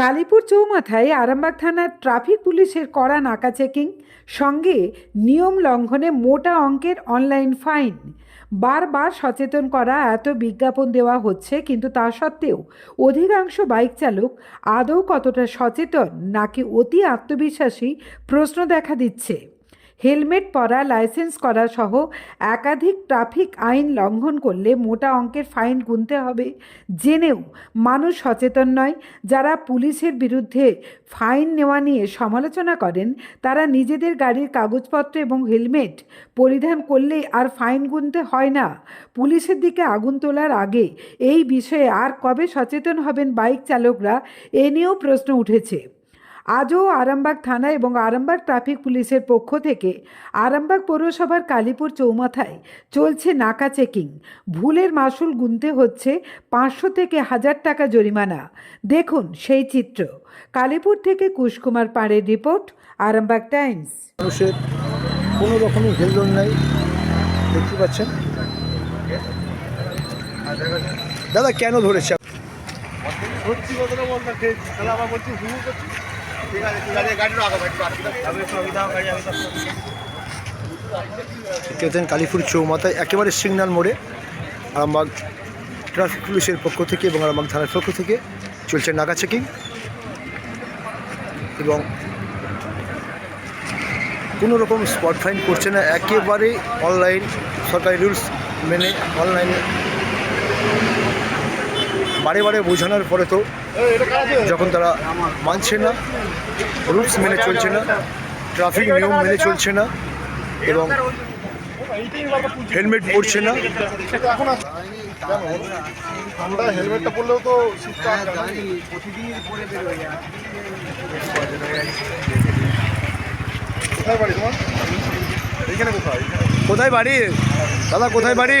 কালীপুর চৌমাথায় আরামবাগ থানার ট্রাফিক পুলিশের করা নাকা চেকিং, সঙ্গে নিয়ম লঙ্ঘনে মোটা অঙ্কের অনলাইন ফাইন। বারবার সচেতন করা এত বিজ্ঞাপন দেওয়া হচ্ছে, কিন্তু তা সত্ত্বেও অধিকাংশ বাইক চালক আদৌ কতটা সচেতন নাকি অতি আত্মবিশ্বাসী প্রশ্ন দেখা দিচ্ছে। হেলমেট, পরা, লাইসেন্স করা সহ একাধিক ট্রাফিক আইন লঙ্ঘন করলে মোটা অঙ্কের ফাইন গুনতে হবে। জেনেও মানুষ সচেতন নয়। যারা পুলিশের বিরুদ্ধে ফাইন নেওয়া নিয়ে সমালোচনা করেন, তারা নিজেদের গাড়ির কাগজপত্র এবং হেলমেট পরিধান করলে আর ফাইন গুনতে হয় না। পুলিশের দিকে আগুন তোলার আগে এই বিষয়ে আর কবে সচেতন হবেন বাইক চালকরা, এ নিয়েও প্রশ্ন উঠেছে। আজও আরামবাগ থানা এবং আরামবাগ ট্রাফিক পুলিশের পক্ষ থেকে আরামবাগ পৌরসভার কালীপুর চৌমাথায় চলছে নাকা চেকিং। ভুলের মাসুল গুনতে হচ্ছে পাঁচশো থেকে হাজার টাকা জরিমানা। দেখুন সেই চিত্র। কালীপুর থেকে কুশকুমার পাড়ের রিপোর্ট আরামবাগ টাইমস। মানুষের কোনো রকমের হেলদোল নাই দেখতে পাচ্ছেন? দাদা কেন ধরেছে? সত্যি কথাটা বলতে ঠিক তাহলে আবার বলছি হুমু করছি। ঠিক আছে ঠিক আছে গাড়ি রাখো গাড়ি কেতেন কালীপুর চৌমাথায় একেবারে সিগন্যাল মোড়ে আরামবাগ ট্রাফিক পুলিশের পক্ষ থেকে এবং আরামবাগ থানার পক্ষ থেকে চলছে নাকা চেকিং এবং কোনো রকম স্পট ফাইন করছে না একেবারে অনলাইন সরকারি রুলস মেনে অনলাইনে বারে বারে বোঝানোর পরে তো যখন তারা মানছে না রুলস মেনে চলছে না ট্রাফিক নিয়ম মেনে চলছে না এবং হেলমেট পরছে না? আমরা হেলমেটটা পরলেও তো শীতটা জানি কোথায় বাড়ি তোমার? এইখানে কোথায়? কোথায় বাড়ি? দাদা কোথায় বাড়ি?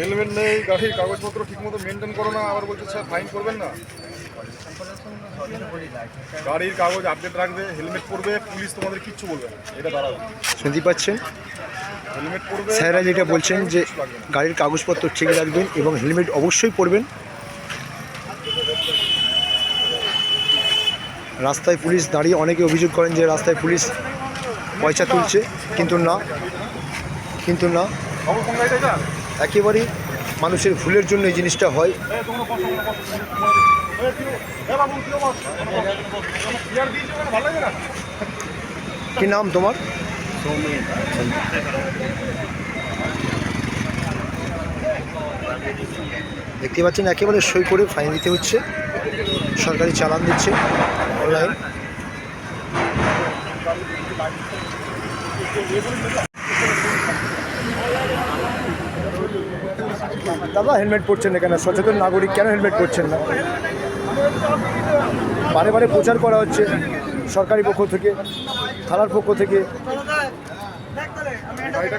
হেলমেট নেই গাড়ির কাগজপত্র ঠিকমতো মেনটেন করো না আবার বলছে স্যার ফাইন করবেন না? গাড়ির কাগজ আপডেট রাখবে হেলমেট পরবে পুলিশ তোমাদের কিচ্ছু বলবে না। এটা দাঁড়াবে শুনতে পাচ্ছেন? হেলমেট পরবে স্যাররা যেটা বলছেন যে। গাড়ির কাগজপত্র ঠিক রাখবেন এবং হেলমেট অবশ্যই পরবেন। রাস্তায় পুলিশ দাঁড়িয়ে অনেকে অভিযোগ করেন যে রাস্তায় পুলিশ পয়সা তুলছে কিন্তু না। কিন্তু না। একেবারেই মানুষের ভুলের জন্য এই জিনিসটা হয়? কি নাম তোমার? দেখতে পাচ্ছেন, একেবারে সই করে ফাইন দিতে হচ্ছে। সরকারি চালান দিচ্ছে অনলাইন দাদা হেলমেট পরছেন না কেন সচেতন নাগরিক, কেন হেলমেট পরছেন না? বারে বারে প্রচার করা হচ্ছে সরকারি পক্ষ থেকে, থানার পক্ষ থেকে। গাড়িটা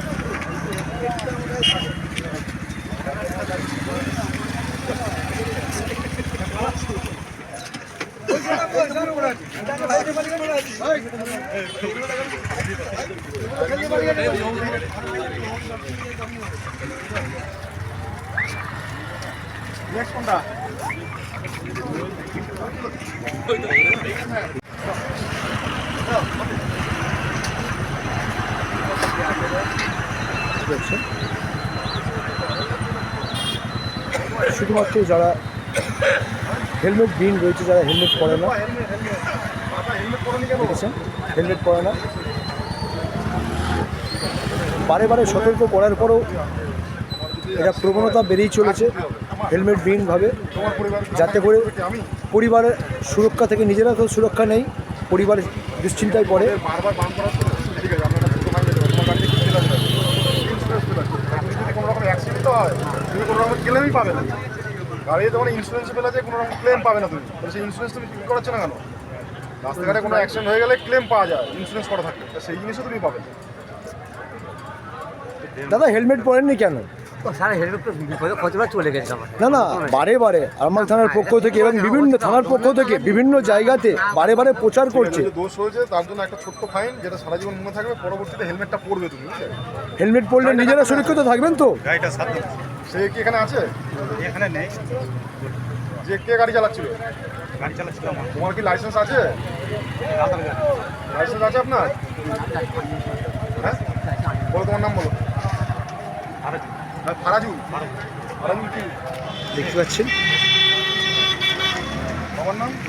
শুধুমাত্র যারা হেলমেট বিন রয়েছে যারা হেলমেট পরে না দেখেছেন? হেলমেট পরে না। বারে বারে সতর্ক করার পরও এটা প্রবণতা বেড়েই চলেছে হেলমেট বিহীনভাবে যাতে করে পরিবারের সুরক্ষা থেকে নিজেরা তো সুরক্ষা নেই পরিবারের দুশ্চিন্তায় পড়ে। দেবে তোমার ইন্স্যুরেন্স পেলে যে কোনো রকম ক্লেম পাবে না তুমি। সেই ইন্স্যুরেন্স তুমি করাচ্ছ না কেন? রাস্তাঘাটে কোনো অ্যাক্সিডেন্ট হয়ে গেলে ক্লেম পাওয়া যায় ইন্স্যুরেন্স করা থাকে তা সেই জিনিসও তুমি পাবে। না। দাদা হেলমেট পরেননি কেন? সারা হেলমেট কতবার চলে গেছে আমার। না না বারে বারে আরামবাগ থানার পক্ষ থেকে এবং বিভিন্ন থানার পক্ষ থেকে বিভিন্ন জায়গাতে বারে বারে প্রচার করছে। দোষ হয়েছে তার জন্য একটা ছোট্ট ফাইন যেটা সারা জীবন মনে থাকবে পরবর্তীতে হেলমেটটা পরবে তুমি হেলমেট পরলে নিজেরা সুরক্ষিত থাকবেন তো? গাড়িটা সে কি এখানে আছে? এখানে নেই। যে কে গাড়ি চালাচ্ছিল? গাড়ি চালাচ্ছিলাম। তোমার কি লাইসেন্স আছে? লাইসেন্স আছে আপনার? হ্যাঁ? বলো তোমার নাম বলো। ফারাজুল। ফারাজুল। কি? দেখতে পাচ্ছেন?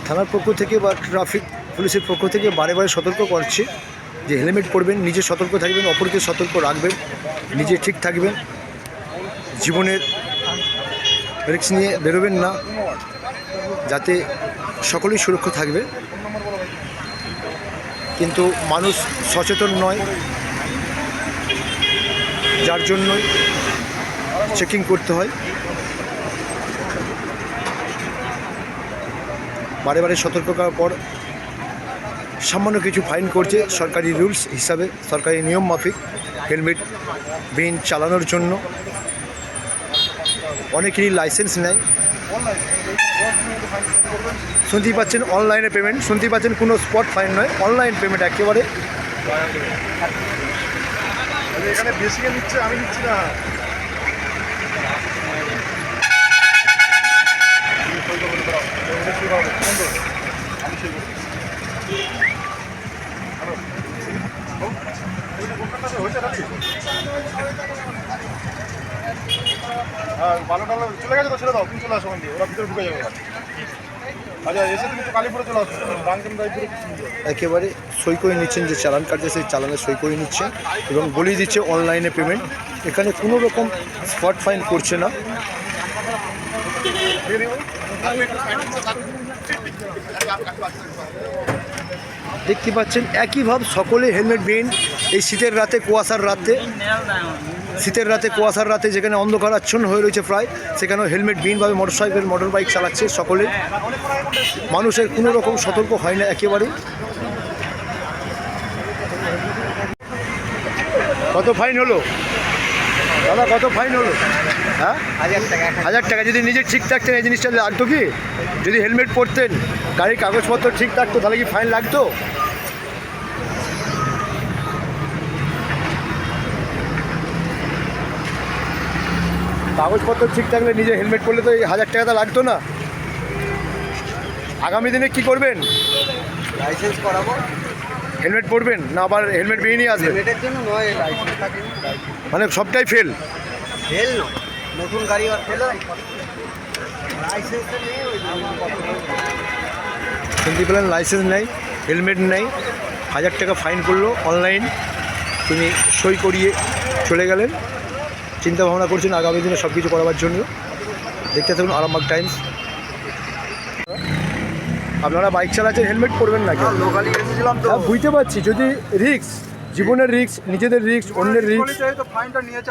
থানার পক্ষ থেকে বা ট্রাফিক পুলিশের পক্ষ থেকে বারে বারে সতর্ক করছে যে হেলমেট পরবেন নিজে সতর্ক থাকবেন অপরকে সতর্ক রাখবেন নিজে ঠিক থাকবেন জীবনের রিস্ক নিয়ে বেরোবেন না যাতে সকলেই সুরক্ষা থাকবে। কিন্তু মানুষ সচেতন নয়। যার জন্যই চেকিং করতে হয়। বারে বারে সতর্ক করার পর সামান্য কিছু ফাইন করছে সরকারি রুলস হিসাবে, সরকারি নিয়ম মাফিক, হেলমেট, বিন চালানোর জন্য। অনেকেরই লাইসেন্স নেয় শুনতেই পাচ্ছেন অনলাইনে পেমেন্ট শুনতেই পাচ্ছেন কোনো স্পট ফাইন নয়। অনলাইন পেমেন্ট একেবারে। এখানে বেশি নিচ্ছে, আমি নিচ্ছি না। হ্যাঁ ভালো টালো চলে গেছে তো, ছেড়ে দাও, তুমি চলে আসো ওরা ভিতরে ঢুকে যাবে। আচ্ছা একেবারে সই করে নিচ্ছেন, যে চালান কাটছে সেই চালানে সই করে নিচ্ছেন এবং বলেই দিচ্ছে অনলাইনে পেমেন্ট এখানে কোনো রকম স্পট ফাইন করছে না। দেখতে পাচ্ছেন, একই ভাব, সকলে হেলমেট বিন এই শীতের রাতে, কুয়াশার রাতে। শীতের রাতে কুয়াশার রাতে যেখানে অন্ধকার আচ্ছন্ন হয়ে রয়েছে প্রায় সেখানেও হেলমেট বিনভাবে মোটর সাইকেল মোটর বাইক চালাচ্ছে সকলে। মানুষের কোনো রকম সতর্ক হয় না একেবারে কত ফাইন হলো? দাদা কত ফাইন হলো? হ্যাঁ? হাজার টাকা। যদি নিজে ঠিক থাকতেন এই জিনিসটা লাগতো কি? যদি হেলমেট পরতেন গাড়ির কাগজপত্র ঠিক থাকতো তাহলে কি ফাইন লাগতো? কাগজপত্র ঠিক থাকলে নিজে হেলমেট পরলে তো এই হাজার টাকাটা লাগতো না। আগামী দিনে কি করবেন? লাইসেন্স করাবো। হেলমেট পরবেন? না আবার হেলমেট বেরিয়ে নিয়ে আসবেন? হেলমেটের জন্য নয় লাইসেন্স থাকে মানে সবটাই ফেল ফেল নয়। নতুন গাড়ি আর ফেল লাইসেন্স নেই শুনতে পেলেন লাইসেন্স নেই হেলমেট নেই। হাজার টাকা ফাইন করল অনলাইন তিনি সই করিয়ে চলে গেলেন। চিন্তা ভাবনা করছেন আগামী দিনে সব কিছু করাবার জন্য। দেখতে থাকুন আরামবাগ টাইমস। আপনারা বাইক চালাচ্ছেন হেলমেট পরবেন না কেন? তো। হ্যাঁ, বুঝতে পারছি যদি রিক্স জীবনের রিক্স নিজেদের রিক্স অন্যের রিক্স তো ফাইনটা নিয়েছে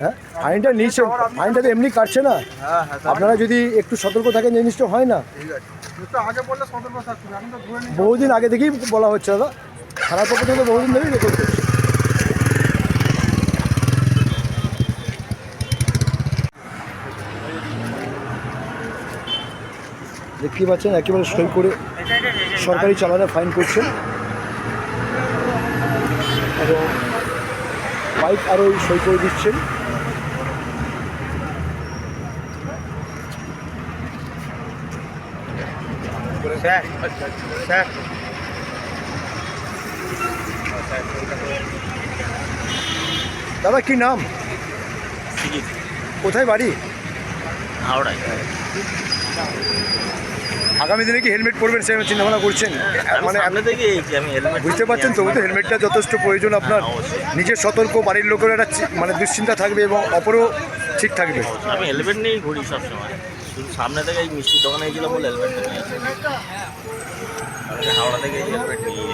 হ্যাঁ ফাইনটা নিচ্ছে ফাইনটা তো এমনি কাটছে না। হ্যাঁ হ্যাঁ আপনারা যদি একটু সতর্ক থাকেন জিনিসটা হয় না। বহুদিন আগে থেকেই বলা হচ্ছে দাদা। খারাপ পক্ষ থেকে বহুদিন ধরেই রেকর্ড করছে দেখতেই পাচ্ছেন একেবারে সই করে সরকারি চালানে ফাইন করছেন। এবং বাইক আরও সই করে দিচ্ছেন। Sir sir. দাদা কি নাম? কোথায় বাড়ি? হাওড়ায়। আগামী দিনে কি হেলমেট পরবেন সে চিন্তা ভাবনা করছেন মানে থেকে আমি হেলমেট বুঝতে পারছেন তবু তো হেলমেটটা যথেষ্ট প্রয়োজন আপনার। নিজের সতর্ক বাড়ির লোকের একটা মানে দুশ্চিন্তা থাকবে এবং অপরও ঠিক থাকবে। আমি হেলমেট নিয়েই ঘুরি সবসময়। শুধু সামনে থেকে এই মিষ্টির দোকানে গেছিলাম বলে হেলমেটটা নিয়ে হাওড়া থেকে হেলমেট নিয়ে